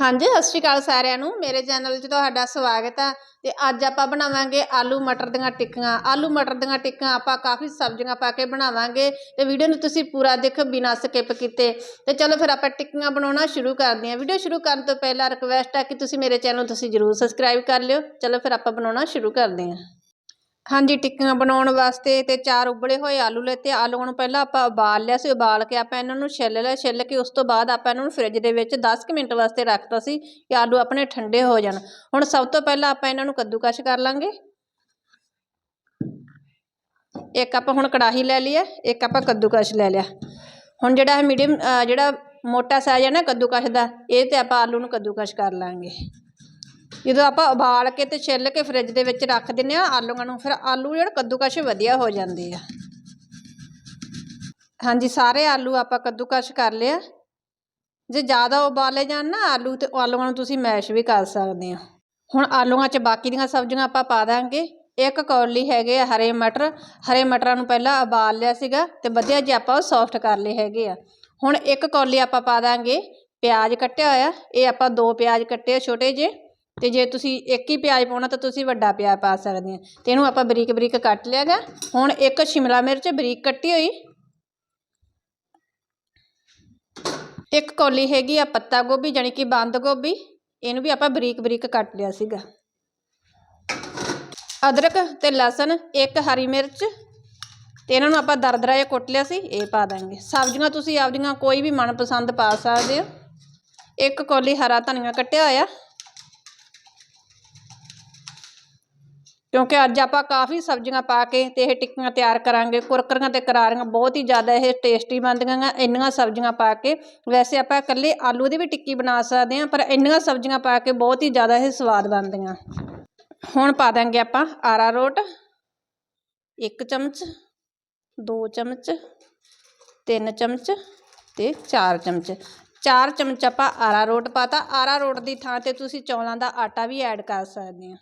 ਹਾਂਜੀ, ਸਤਿ ਸ਼੍ਰੀ ਅਕਾਲ ਸਾਰਿਆਂ ਨੂੰ। ਮੇਰੇ ਚੈਨਲ 'ਚ ਤੁਹਾਡਾ ਸਵਾਗਤ ਹੈ ਤੇ ਅੱਜ ਆਪਾਂ ਬਣਾਵਾਂਗੇ ਆਲੂ ਮਟਰ ਦੀਆਂ ਟਿੱਕੀਆਂ। ਆਲੂ ਮਟਰ ਦੀਆਂ ਟਿੱਕੀਆਂ ਆਪਾਂ ਕਾਫੀ ਸਬਜ਼ੀਆਂ ਪਾ ਕੇ ਬਣਾਵਾਂਗੇ ਤੇ ਵੀਡੀਓ ਨੂੰ ਤੁਸੀਂ ਪੂਰਾ ਦੇਖੋ ਬਿਨਾਂ ਸਕਿਪ ਕੀਤੇ। ਤੇ ਚਲੋ ਫਿਰ ਆਪਾਂ ਟਿੱਕੀਆਂ ਬਣਾਉਣਾ ਸ਼ੁਰੂ ਕਰਦੇ ਹਾਂ। ਵੀਡੀਓ ਸ਼ੁਰੂ ਕਰਨ ਤੋਂ ਪਹਿਲਾਂ ਰਿਕਵੈਸਟ ਹੈ ਕਿ ਤੁਸੀਂ ਮੇਰੇ ਚੈਨਲ ਤੁਸੀਂ ਜਰੂਰ ਸਬਸਕ੍ਰਾਈਬ ਕਰ ਲਿਓ। ਚਲੋ ਫਿਰ ਆਪਾਂ ਬਣਾਉਣਾ ਸ਼ੁਰੂ ਕਰਦੇ ਹਾਂ। ਹਾਂਜੀ, ਟਿੱਕੀਆਂ ਬਣਾਉਣ ਵਾਸਤੇ ਤੇ ਚਾਰ ਉਬਲੇ ਹੋਏ ਆਲੂ ਲੈਤੇ ਆਲੂਆਂ ਨੂੰ ਪਹਿਲਾਂ ਆਪਾਂ ਉਬਾਲ ਲਿਆ ਸੀ, ਉਬਾਲ ਕੇ ਆਪਾਂ ਇਹਨਾਂ ਨੂੰ ਛਿੱਲ ਲਿਆ, ਛਿੱਲ ਕੇ ਉਸ ਤੋਂ ਬਾਅਦ ਆਪਾਂ ਇਹਨਾਂ ਨੂੰ ਫ੍ਰਿਜ ਦੇ ਵਿੱਚ 10 ਕੁ ਮਿੰਟ ਵਾਸਤੇ ਰੱਖਤਾ ਸੀ ਕਿ ਆਲੂ ਆਪਣੇ ਠੰਡੇ ਹੋ ਜਾਣ। ਹੁਣ ਸਭ ਤੋਂ ਪਹਿਲਾਂ ਆਪਾਂ ਇਹਨਾਂ ਨੂੰ ਕੱਦੂਕਸ਼ ਕਰ ਲਾਂਗੇ। ਇੱਕ ਆਪਾਂ ਹੁਣ ਕੜਾਹੀ ਲੈ ਲਈ ਹੈ, ਇੱਕ ਆਪਾਂ ਕੱਦੂਕਸ਼ ਲੈ ਲਿਆ। ਹੁਣ ਜਿਹੜਾ ਇਹ ਮੀਡੀਅਮ ਜਿਹੜਾ ਮੋਟਾ ਸਾਈਜ਼ ਹੈ ਨਾ ਕੱਦੂਕਸ਼ ਦਾ, ਇਹ ਤੇ ਆਪਾਂ ਆਲੂ ਨੂੰ ਕੱਦੂਕਸ਼ ਕਰ ਲਾਂਗੇ। ਜਦੋਂ ਆਪਾਂ ਉਬਾਲ ਕੇ ਤੇ ਛਿੱਲ ਕੇ ਫ੍ਰਿਜ ਦੇ ਵਿੱਚ ਰੱਖ ਦਿੰਨੇ ਆ ਆਲੂਆਂ ਨੂੰ, ਫਿਰ ਆਲੂ ਜਿਹੜੇ ਕੱਦੂਕਸ਼ ਵਧੀਆ ਹੋ ਜਾਂਦੇ ਆ। ਹਾਂਜੀ, ਸਾਰੇ ਆਲੂ ਆਪਾਂ ਕੱਦੂਕਸ਼ ਕਰ ਲਿਆ ਜੇ ਜ਼ਿਆਦਾ ਉਬਾਲੇ ਜਾਣ ਨਾ ਆਲੂ ਤੇ ਆਲੂਆਂ ਨੂੰ ਤੁਸੀਂ ਮੈਸ਼ ਵੀ ਕਰ ਸਕਦੇ ਆ ਹੁਣ ਆਲੂਆਂ 'ਚ ਬਾਕੀ ਦੀਆਂ ਸਬਜ਼ੀਆਂ ਆਪਾਂ ਪਾ ਦਾਂਗੇ। ਇੱਕ ਕੌਲੀ ਹੈਗੇ ਆ ਹਰੇ ਮਟਰ। ਹਰੇ ਮਟਰਾਂ ਨੂੰ ਪਹਿਲਾਂ ਉਬਾਲ ਲਿਆ ਸੀਗਾ ਤੇ ਵਧੀਆ ਜਿਹਾ ਆਪਾਂ ਉਹ ਸੌਫਟ ਕਰ ਲਏ ਹੈਗੇ ਆ। ਹੁਣ ਇੱਕ ਕੌਲੀ ਆਪਾਂ ਪਾ ਦਾਂਗੇ। ਪਿਆਜ਼ ਕੱਟਿਆ ਹੋਇਆ, ਇਹ ਆਪਾਂ ਦੋ ਪਿਆਜ਼ ਕੱਟੇ ਆ ਛੋਟੇ ਜਿਹੇ। ਤੇ ਜੇ ਤੁਸੀਂ ਇੱਕ ਹੀ ਪਿਆਜ਼ ਪਾਉਣਾ ਤਾਂ ਤੁਸੀਂ ਵੱਡਾ ਪਿਆਜ਼ ਪਾ ਸਕਦੇ ਆ ਤੇ ਇਹਨੂੰ ਆਪਾਂ ਬਰੀਕ ਬਰੀਕ ਕੱਟ ਲਿਆਗਾ ਹੁਣ ਇੱਕ ਸ਼ਿਮਲਾ ਮਿਰਚ ਬਰੀਕ ਕੱਟੀ ਹੋਈ। ਇੱਕ ਕੌਲੀ ਹੈਗੀ ਆ ਪੱਤਾ ਗੋਭੀ ਜਾਨੀ ਕਿ ਬੰਦ ਗੋਭੀ। ਇਹਨੂੰ ਵੀ ਆਪਾਂ ਬਰੀਕ ਬਰੀਕ ਕੱਟ ਲਿਆ ਸੀਗਾ। ਅਦਰਕ ਤੇ ਲਸਣ, ਇੱਕ ਹਰੀ ਮਿਰਚ। ਤੇ ਇਹਨਾਂ ਨੂੰ ਆਪਾਂ ਦਰਦਰਾ ਜਿਹਾ ਕੁੱਟ ਲਿਆ ਸੀ, ਇਹ ਪਾ ਦਾਂਗੇ। ਸਬਜ਼ੀਆਂ ਤੁਸੀਂ ਆਪਦੀਆਂ ਕੋਈ ਵੀ ਮਨਪਸੰਦ ਪਾ ਸਕਦੇ ਹੋ। ਇੱਕ ਕੌਲੀ ਹਰਾ ਧਨੀਆ ਕੱਟਿਆ ਹੋਇਆ। ਕਿਉਂਕਿ ਅੱਜ ਆਪਾਂ ਕਾਫੀ ਸਬਜ਼ੀਆਂ ਪਾ ਕੇ ਤੇ ਇਹ ਟਿੱਕੀਆਂ ਤਿਆਰ ਕਰਾਂਗੇ, ਕੁਰਕਰੀਆਂ ਤੇ ਕਰਾਰੀਆਂ ਬਹੁਤ ਹੀ ਜ਼ਿਆਦਾ ਇਹ ਟੇਸਟੀ ਬਣਦੀਆਂ ਗਾ, ਇੰਨੀਆਂ ਸਬਜ਼ੀਆਂ ਪਾ ਕੇ। ਵੈਸੇ ਆਪਾਂ ਇਕੱਲੇ ਆਲੂ ਦੀ ਵੀ ਟਿੱਕੀ ਬਣਾ ਸਕਦੇ ਹਾਂ, ਪਰ ਇੰਨੀਆਂ ਸਬਜ਼ੀਆਂ ਪਾ ਕੇ ਬਹੁਤ ਹੀ ਜ਼ਿਆਦਾ ਇਹ ਸਵਾਦ ਬਣਦੀਆਂ। ਹੁਣ ਪਾ ਦਾਂਗੇ ਆਪਾਂ ਆਰਾ ਰੋਟ, ਇੱਕ ਚਮਚ, ਦੋ ਚਮਚ, ਤਿੰਨ ਚਮਚ ਤੇ ਚਾਰ ਚਮਚ। ਚਾਰ ਚਮਚ ਆਪਾਂ ਆਰਾ ਆਰਾਰੋਟ ਪਾਤਾ। ਆਰਾਰੋਟ ਦੀ ਥਾਂ ਤੇ ਤੁਸੀਂ ਚੌਲਾਂ ਦਾ ਆਟਾ ਵੀ ਐਡ ਕਰ ਸਕਦੇ ਆ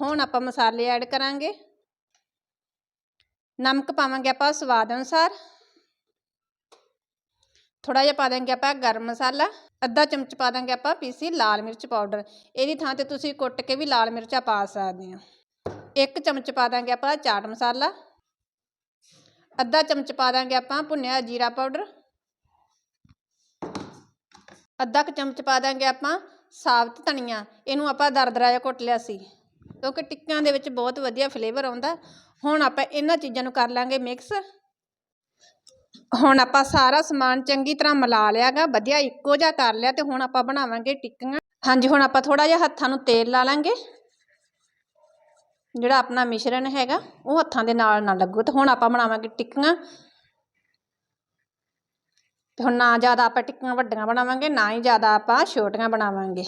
ਹੁਣ ਆਪਾਂ ਮਸਾਲੇ ਐਡ ਕਰਾਂਗੇ। ਨਮਕ ਪਾਵਾਂਗੇ ਆਪਾਂ ਸਵਾਦ ਅਨੁਸਾਰ। ਥੋੜਾ ਜਿਹਾ ਪਾ ਦਾਂਗੇ ਆਪਾਂ ਗਰਮ ਮਸਾਲਾ। ਅੱਧਾ ਚਮਚ ਪਾ ਦਾਂਗੇ ਆਪਾਂ ਪੀਸੀ ਲਾਲ ਮਿਰਚ ਪਾਊਡਰ। ਇਹਦੀ ਥਾਂ ਤੇ ਤੁਸੀਂ ਕੁੱਟ ਕੇ ਵੀ ਲਾਲ ਮਿਰਚਾਂ ਪਾ ਸਕਦੇ ਆ ਇੱਕ ਚਮਚ ਪਾ ਦਾਂਗੇ ਆਪਾਂ ਚਾਟ ਮਸਾਲਾ। ਅੱਧਾ ਚਮਚ ਪਾ ਦਾਂਗੇ ਆਪਾਂ ਭੁੰਨਿਆ ਜੀਰਾ ਪਾਊਡਰ। ਅੱਧਾ ਕੁ ਚਮਚ ਪਾ ਦਾਂਗੇ ਆਪਾਂ ਸਾਬਤ ਧਨੀਆ। ਇਹਨੂੰ ਆਪਾਂ ਦਰਦਰਾ ਜਿਹਾ ਕੁੱਟ ਲਿਆ ਸੀ। ਕਿਉਂਕਿ ਟਿੱਕਿਆਂ ਦੇ ਵਿੱਚ ਬਹੁਤ ਵਧੀਆ ਫਲੇਵਰ ਆਉਂਦਾ। ਹੁਣ ਆਪਾਂ ਇਹਨਾਂ ਚੀਜ਼ਾਂ ਨੂੰ ਕਰ ਲਾਂਗੇ ਮਿਕਸ ਹੁਣ ਆਪਾਂ ਸਾਰਾ ਸਮਾਨ ਚੰਗੀ ਤਰ੍ਹਾਂ ਮਿਲਾ ਲਿਆਗਾ, ਵਧੀਆ ਇੱਕੋ ਜਿਹਾ ਕਰ ਲਿਆ ਤੇ ਹੁਣ ਆਪਾਂ ਬਣਾਵਾਂਗੇ ਟਿੱਕੀਆਂ। ਹਾਂਜੀ, ਹੁਣ ਆਪਾਂ ਥੋੜਾ ਜਿਹਾ ਹੱਥਾਂ ਨੂੰ ਤੇਲ ਲਾ ਲਾਂਗੇ। ਜਿਹੜਾ ਆਪਣਾ ਮਿਸ਼ਰਣ ਹੈਗਾ, ਉਹ ਹੱਥਾਂ ਦੇ ਨਾਲ ਨਾ ਲੱਗੂ ਤੇ ਹੁਣ ਆਪਾਂ ਬਣਾਵਾਂਗੇ ਟਿੱਕੀਆਂ। ਤੇ ਹੁਣ ਨਾ ਜ਼ਿਆਦਾ ਆਪਾਂ ਟਿੱਕੀਆਂ ਵੱਡੀਆਂ ਬਣਾਵਾਂਗੇ, ਨਾ ਹੀ ਜ਼ਿਆਦਾ ਆਪਾਂ ਛੋਟੀਆਂ ਬਣਾਵਾਂਗੇ।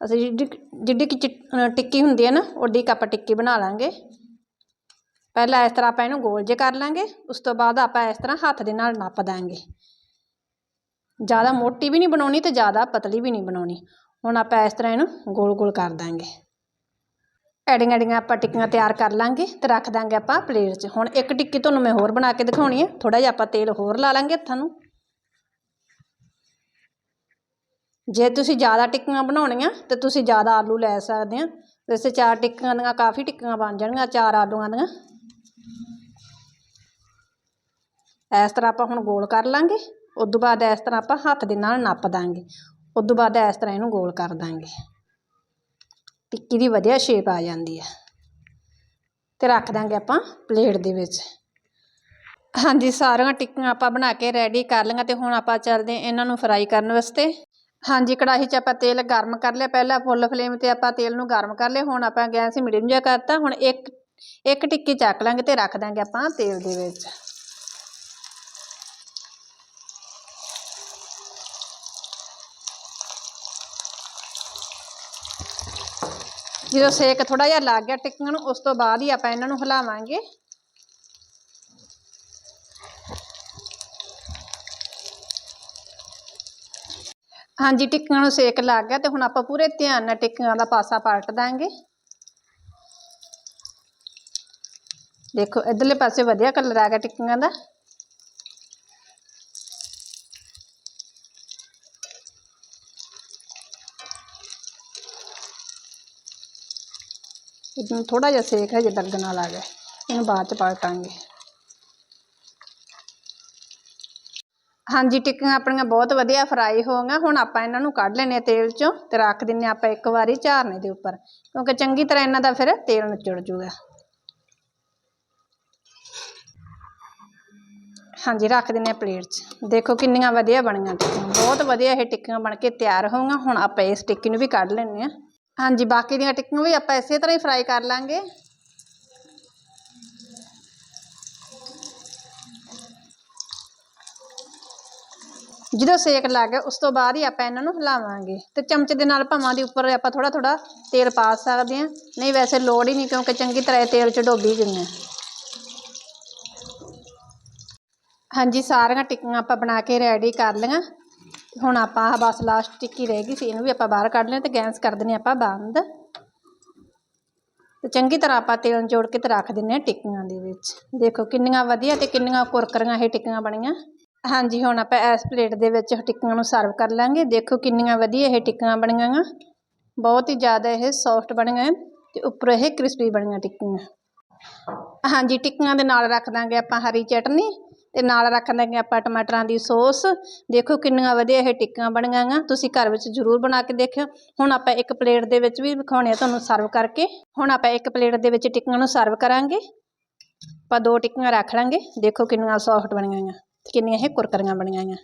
ਅਸੀਂ ਜਿੱਡੀ ਜਿੱਡੀ ਕਿ ਟਿੱਕੀ ਹੁੰਦੀ ਹੈ ਨਾ ਉੱਡੀ ਕ ਆਪਾਂ ਟਿੱਕੀ ਬਣਾ ਲਾਂਗੇ। ਪਹਿਲਾਂ ਇਸ ਤਰ੍ਹਾਂ ਆਪਾਂ ਇਹਨੂੰ ਗੋਲ ਜੇ ਕਰ ਲਾਂਗੇ, ਉਸ ਤੋਂ ਬਾਅਦ ਆਪਾਂ ਇਸ ਤਰ੍ਹਾਂ ਹੱਥ ਦੇ ਨਾਲ ਨੱਪ ਦਾਂਗੇ। ਜ਼ਿਆਦਾ ਮੋਟੀ ਵੀ ਨਹੀਂ ਬਣਾਉਣੀ ਤੇ ਜ਼ਿਆਦਾ ਪਤਲੀ ਵੀ ਨਹੀਂ ਬਣਾਉਣੀ। ਹੁਣ ਆਪਾਂ ਇਸ ਤਰ੍ਹਾਂ ਇਹਨੂੰ ਗੋਲ ਗੋਲ ਕਰ ਦਾਂਗੇ। ਐਡੀਆਂ ਐਡੀਆਂ ਆਪਾਂ ਟਿੱਕੀਆਂ ਤਿਆਰ ਕਰ ਲਾਂਗੇ ਤੇ ਰੱਖ ਦਾਂਗੇ ਆਪਾਂ ਪਲੇਟ 'ਚ। ਹੁਣ ਇੱਕ ਟਿੱਕੀ ਤੁਹਾਨੂੰ ਮੈਂ ਹੋਰ ਬਣਾ ਕੇ ਦਿਖਾਉਣੀ ਹੈ। ਥੋੜਾ ਜਿਹਾ ਆਪਾਂ ਤੇਲ ਹੋਰ ਲਾ ਲਾਂਗੇ ਹੱਥਾਂ ਨੂੰ। ਜੇ ਤੁਸੀਂ ਜ਼ਿਆਦਾ ਟਿੱਕੀਆਂ ਬਣਾਉਣੀਆਂ, ਤਾਂ ਤੁਸੀਂ ਜ਼ਿਆਦਾ ਆਲੂ ਲੈ ਸਕਦੇ ਆ। ਵੈਸੇ ਚਾਰ ਟਿੱਕੀਆਂ ਦੀਆਂ ਕਾਫੀ ਟਿੱਕੀਆਂ ਬਣ ਜਾਣਗੀਆਂ, ਚਾਰ ਆਲੂਆਂ ਦੀਆਂ। ਇਸ ਤਰ੍ਹਾਂ ਆਪਾਂ ਹੁਣ ਗੋਲ ਕਰ ਲਾਂਗੇ ਉਸ ਤੋਂ ਬਾਅਦ ਇਸ ਤਰ੍ਹਾਂ ਆਪਾਂ ਹੱਥ ਦੇ ਨਾਲ ਨੱਪ ਦਾਂਗੇ। ਉਸ ਤੋਂ ਬਾਅਦ ਇਸ ਤਰ੍ਹਾਂ ਇਹਨੂੰ ਗੋਲ ਕਰ ਦਾਂਗੇ। ਟਿੱਕੀ ਦੀ ਵਧੀਆ ਸ਼ੇਪ ਆ ਜਾਂਦੀ ਹੈ ਤੇ ਰੱਖ ਦਾਂਗੇ ਆਪਾਂ ਪਲੇਟ ਦੇ ਵਿੱਚ। ਹਾਂਜੀ, ਸਾਰੀਆਂ ਟਿੱਕੀਆਂ ਆਪਾਂ ਬਣਾ ਕੇ ਰੈਡੀ ਕਰ ਲਈਆਂ ਤੇ ਹੁਣ ਆਪਾਂ ਚੱਲਦੇ ਇਹਨਾਂ ਨੂੰ ਫਰਾਈ ਕਰਨ ਵਾਸਤੇ। ਹਾਂਜੀ, ਕੜਾਹੀ 'ਚ ਆਪਾਂ ਤੇਲ ਗਰਮ ਕਰ ਲਿਆ। ਪਹਿਲਾਂ ਫੁੱਲ ਫਲੇਮ ਤੇ ਆਪਾਂ ਤੇਲ ਨੂੰ ਗਰਮ ਕਰ ਲਿਆ। ਹੁਣ ਆਪਾਂ ਗੈਸ ਮੀਡੀਅਮ ਜਿਹਾ ਕਰਤਾ। ਹੁਣ ਇੱਕ ਇੱਕ ਟਿੱਕੀ ਚੱਕ ਲਾਂਗੇ ਤੇ ਰੱਖ ਦਾਂਗੇ ਆਪਾਂ ਤੇਲ ਦੇ ਵਿੱਚ। ਜਦੋਂ ਸੇਕ ਥੋੜਾ ਜਿਹਾ ਲੱਗ ਗਿਆ ਟਿੱਕੀਆਂ ਨੂੰ, ਉਸ ਤੋਂ ਬਾਅਦ ਹੀ ਆਪਾਂ ਇਹਨਾਂ ਨੂੰ ਹਿਲਾਵਾਂਗੇ। ਹਾਂਜੀ, ਟਿੱਕੀਆਂ ਨੂੰ ਸੇਕ ਲੱਗ ਗਿਆ ਤੇ ਹੁਣ ਆਪਾਂ ਪੂਰੇ ਧਿਆਨ ਨਾਲ ਟਿੱਕੀਆਂ ਦਾ ਪਾਸਾ ਪਲਟ ਦਾਂਗੇ। ਦੇਖੋ, ਇਧਰਲੇ ਪਾਸੇ ਵਧੀਆ ਕਲਰ ਆ ਗਿਆ ਟਿੱਕੀਆਂ ਦਾ। ਇਹਨੂੰ ਥੋੜਾ ਜਿਹਾ ਸੇਕ ਹੈ ਜੇ ਦਰਦ ਨਾਲ ਆ ਗਿਆ ਇਹਨੂੰ ਬਾਅਦ ਚ ਪਲਟਾਂਗੇ। ਹਾਂਜੀ, ਟਿੱਕੀਆਂ ਆਪਣੀਆਂ ਬਹੁਤ ਵਧੀਆ ਫਰਾਈ ਹੋ ਗਈਆਂ। ਹੁਣ ਆਪਾਂ ਇਹਨਾਂ ਨੂੰ ਕੱਢ ਲੈਣੇ ਤੇਲ ਚੋਂ ਤੇ ਰੱਖ ਦਿੰਨੇ ਆਪਾਂ ਇੱਕ ਵਾਰੀ ਝਾਰਨੇ ਦੇ ਉੱਪਰ, ਕਿਉਂਕਿ ਚੰਗੀ ਤਰ੍ਹਾਂ ਇਹਨਾਂ ਦਾ ਫਿਰ ਤੇਲ ਨਿਚੜ ਜੂਗਾ। ਹਾਂਜੀ, ਰੱਖ ਦਿੰਨੇ ਆ ਪਲੇਟ 'ਚ। ਦੇਖੋ ਕਿੰਨੀਆਂ ਵਧੀਆ ਬਣੀਆਂ ਟਿੱਕੀਆਂ, ਬਹੁਤ ਵਧੀਆ ਇਹ ਟਿੱਕੀਆਂ ਬਣ ਕੇ ਤਿਆਰ ਹੋਊਗਾ ਹੁਣ ਆਪਾਂ ਇਸ ਟਿੱਕੀ ਨੂੰ ਵੀ ਕੱਢ ਲੈਣੇ ਆ ਹਾਂਜੀ, ਬਾਕੀ ਦੀਆਂ ਟਿੱਕੀਆਂ ਵੀ ਆਪਾਂ ਇਸੇ ਤਰ੍ਹਾਂ ਹੀ ਫਰਾਈ ਕਰ ਲਾਂਗੇ। ਜਦੋਂ ਸੇਕ ਲੱਗ ਗਿਆ, ਉਸ ਤੋਂ ਬਾਅਦ ਹੀ ਆਪਾਂ ਇਹਨਾਂ ਨੂੰ ਹਿਲਾਵਾਂਗੇ। ਤੇ ਚਮਚ ਦੇ ਨਾਲ ਭਾਵਾਂ ਦੇ ਉੱਪਰ ਆਪਾਂ ਥੋੜਾ ਥੋੜਾ ਤੇਲ ਪਾ ਸਕਦੇ ਹਾਂ। ਨਹੀਂ, ਵੈਸੇ ਲੋੜ ਹੀ ਨਹੀਂ ਕਿਉਂਕਿ ਚੰਗੀ ਤਰ੍ਹਾਂ ਇਹ ਤੇਲ ਚ ਡੋਬੀ ਗਈਆਂ। ਹਾਂਜੀ, ਸਾਰੀਆਂ ਟਿੱਕੀਆਂ ਆਪਾਂ ਬਣਾ ਕੇ ਰੈਡੀ ਕਰ ਲਈਆਂ। ਹੁਣ ਆਪਾਂ ਬਸ ਲਾਸਟ ਟਿੱਕੀ ਰਹਿ ਗਈ ਸੀ, ਇਹਨੂੰ ਵੀ ਆਪਾਂ ਬਾਹਰ ਕੱਢ ਲਿਆ ਤੇ ਗੈਸ ਕਰ ਦਿੰਨੇ ਆਪਾਂ ਬੰਦ। ਤੇ ਚੰਗੀ ਤਰ੍ਹਾਂ ਆਪਾਂ ਤੇਲ ਜੋੜ ਕੇ ਤੇ ਰੱਖ ਦਿੰਨੇ ਆ ਟਿੱਕੀਆਂ ਦੇ ਵਿੱਚ। ਦੇਖੋ ਕਿੰਨੀਆਂ ਵਧੀਆ ਤੇ ਕਿੰਨੀਆਂ ਕੁਰਕਰੀਆਂ ਇਹ ਟਿੱਕੀਆਂ ਬਣੀਆਂ। ਹਾਂਜੀ, ਹੁਣ ਆਪਾਂ ਇਸ ਪਲੇਟ ਦੇ ਵਿੱਚ ਟਿੱਕੀਆਂ ਨੂੰ ਸਰਵ ਕਰ ਲਾਂਗੇ। ਦੇਖੋ ਕਿੰਨੀਆਂ ਵਧੀਆ ਇਹ ਟਿੱਕੀਆਂ ਬਣੀਆਂ ਆਂ ਬਹੁਤ ਹੀ ਜ਼ਿਆਦਾ ਇਹ ਸੌਫਟ ਬਣੀਆਂ ਹੈ ਤੇ ਉੱਪਰੋਂ ਇਹ ਕ੍ਰਿਸਪੀ ਬਣੀਆਂ ਟਿੱਕੀਆਂ। ਹਾਂਜੀ, ਟਿੱਕੀਆਂ ਦੇ ਨਾਲ ਰੱਖ ਦਾਂਗੇ ਆਪਾਂ ਹਰੀ ਚਟਨੀ ਤੇ ਨਾਲ ਰੱਖ ਦਾਂਗੇ ਆਪਾਂ ਟਮਾਟਰਾਂ ਦੀ ਸੌਸ। ਦੇਖੋ ਕਿੰਨੀਆਂ ਵਧੀਆ ਇਹ ਟਿੱਕੀਆਂ ਬਣੀਆਂ ਆਂ ਤੁਸੀਂ ਘਰ ਵਿੱਚ ਜ਼ਰੂਰ ਬਣਾ ਕੇ ਦੇਖਿਓ। ਹੁਣ ਆਪਾਂ ਇੱਕ ਪਲੇਟ ਦੇ ਵਿੱਚ ਵੀ ਵਿਖਾਉਣੇ ਆ ਤੁਹਾਨੂੰ ਸਰਵ ਕਰਕੇ। ਹੁਣ ਆਪਾਂ ਇੱਕ ਪਲੇਟ ਦੇ ਵਿੱਚ ਟਿੱਕੀਆਂ ਨੂੰ ਸਰਵ ਕਰਾਂਗੇ। ਆਪਾਂ ਦੋ ਟਿੱਕੀਆਂ ਰੱਖ ਲਾਂਗੇ। ਦੇਖੋ ਕਿੰਨੀਆਂ ਸੌਫਟ ਬਣੀਆਂ ਆਂ ਕਿੰਨੀਆਂ ਇਹ ਕੁਰਕਰੀਆਂ ਬਣੀਆਂ ਆਂ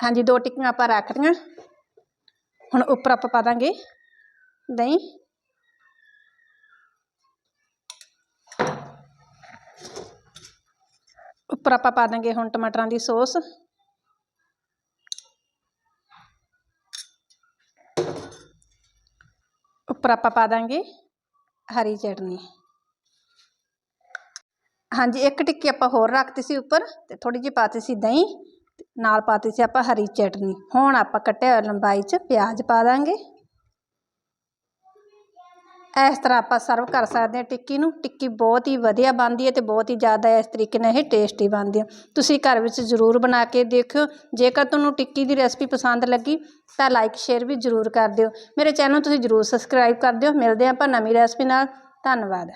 ਹਾਂਜੀ, ਦੋ ਟਿੱਕੀਆਂ ਆਪਾਂ ਰੱਖ ਲਈਆਂ ਹੁਣ ਉੱਪਰ ਆਪਾਂ ਪਾ ਦਾਂਗੇ ਦਹੀਂ। ਉੱਪਰ ਆਪਾਂ ਪਾ ਦਾਂਗੇ ਹੁਣ ਟਮਾਟਰਾਂ ਦੀ ਸੌਸ। ਉੱਪਰ ਆਪਾਂ ਪਾ ਦਾਂਗੇ ਹਰੀ ਚਟਨੀ। ਹਾਂਜੀ, ਇੱਕ ਟਿੱਕੀ ਆਪਾਂ ਹੋਰ ਰੱਖਤੀ ਸੀ ਉੱਪਰ ਤੇ ਥੋੜੀ ਜਿਹੀ ਪਾਤੀ ਸੀ ਦਹੀਂ ਤੇ ਨਾਲ ਪਾਤੀ ਸੀ ਆਪਾਂ ਹਰੀ ਚਟਨੀ। ਹੁਣ ਆਪਾਂ ਕੱਟਿਆ ਹੋਇਆ ਲੰਬਾਈ 'ਚ ਪਿਆਜ਼ ਪਾ ਦਾਂਗੇ। ਇਸ ਤਰ੍ਹਾਂ ਆਪਾਂ ਸਰਵ ਕਰ ਸਕਦੇ ਹਾਂ ਟਿੱਕੀ ਨੂੰ। ਟਿੱਕੀ ਬਹੁਤ ਹੀ ਵਧੀਆ ਬਣਦੀ ਹੈ ਤੇ ਬਹੁਤ ਹੀ ਜ਼ਿਆਦਾ ਇਸ ਤਰੀਕੇ ਨਾਲ ਇਹ ਟੇਸਟੀ ਬਣਦੀ ਹੈ। ਤੁਸੀਂ ਘਰ ਵਿੱਚ ਜ਼ਰੂਰ ਬਣਾ ਕੇ ਦੇਖਿਓ। ਜੇਕਰ ਤੁਹਾਨੂੰ ਟਿੱਕੀ ਦੀ ਰੈਸਪੀ ਪਸੰਦ ਲੱਗੀ ਤਾਂ ਲਾਈਕ, ਸ਼ੇਅਰ ਵੀ ਜ਼ਰੂਰ ਕਰ ਦਿਓ। ਮੇਰੇ ਚੈਨਲ ਤੁਸੀਂ ਜ਼ਰੂਰ ਸਬਸਕ੍ਰਾਈਬ ਕਰ ਦਿਓ। ਮਿਲਦੇ ਹਾਂ ਆਪਾਂ ਨਵੀਂ ਰੈਸਪੀ ਨਾਲ। ਧੰਨਵਾਦ।